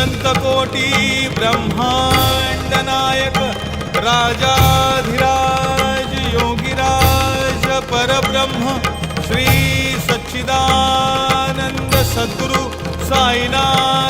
अनंत कोटी ब्रह्मांड नायक राजाधिराज योगिराज परब्रह्म श्री सच्चिदानंद सद्गुरु साईनाथ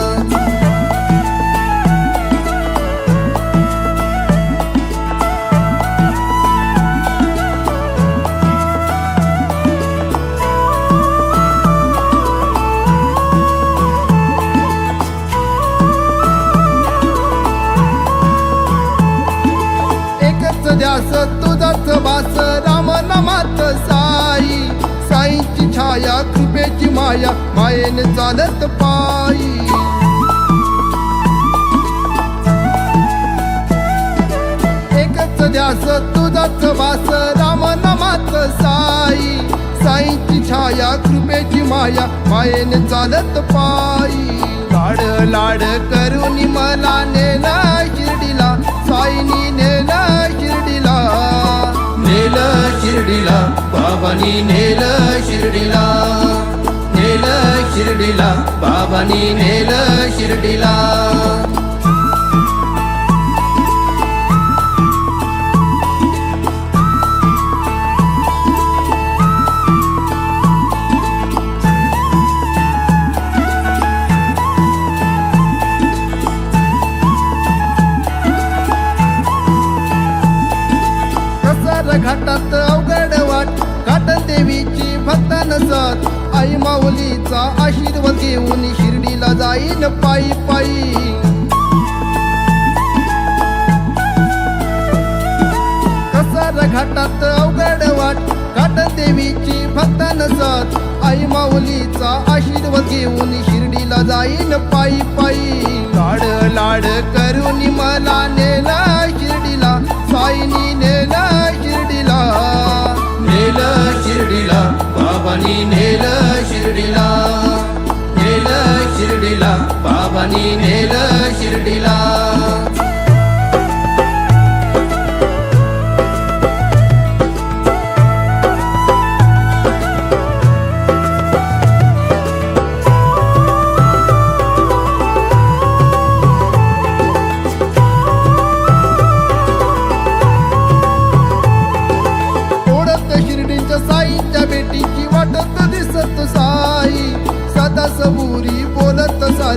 तुझाच वास राम नामात साई. साईची छाया कृपेची माया मायेने चालत पायी एकच ध्यास तुझाच वास राम नामात साई. साईची छाया कृपेची माया मायेने चालत पायी लाड लाड करून मला नेला बाबानी नेल शिर्डीला नेल शिर्डीला. बाबानी नेल शिर्डीला. पार घाटात अवघड वाट. घाटन देवीची भक्त नसत आई माऊलीचा आशीर्वाद घेऊन शिर्डीला जाईन पायी पायी. कसार घाटात अवघड वाट. घाटन देवीची भक्त नसत आई माऊलीचा आशीर्वाद घेऊन शिर्डीला जाईन पायी पायी. लाड लाड करून मला नेला बाबानी नेल शिर्डीला.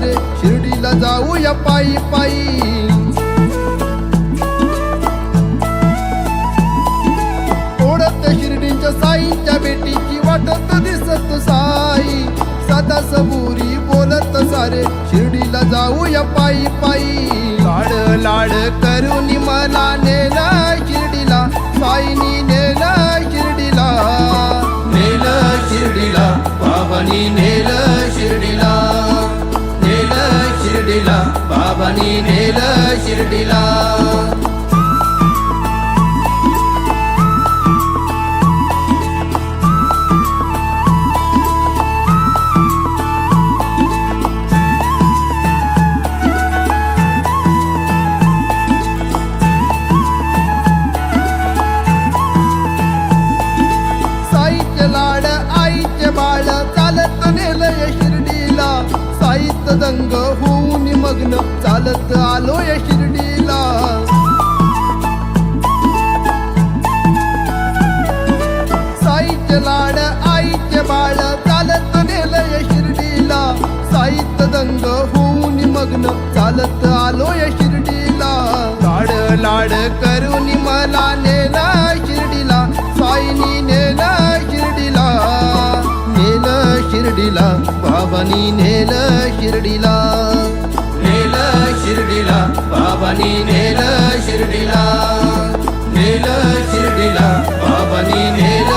रे शिर्डीला जाऊया पायी पायी. ओढत शिर्डीच्या साईच्या बेटीची वाटत दिसत साई. सदा सबुरी बोलत सारे शिर्डीला जाऊया पायी पायी. लाड लाड करून मला आणि नेल शिर्डीला. दंग होऊन मग्न चालत आलोय शिर्डीला. साईचे लाड आईचे बाळ चालत नेलय शिर्डीला. साईत दंग होऊन मग्न चालत आलोय शिर्डीला. लाड लाड करून मला नेला शिर्डीला. साईनी नेला शिर्डीला. नेल शिर्डीला. बाबानी नेलं शिर्डीला. नेल शिर्डीला बाबानी नेल शिर्डीला. नेल शिर्डीला बाबानी नेल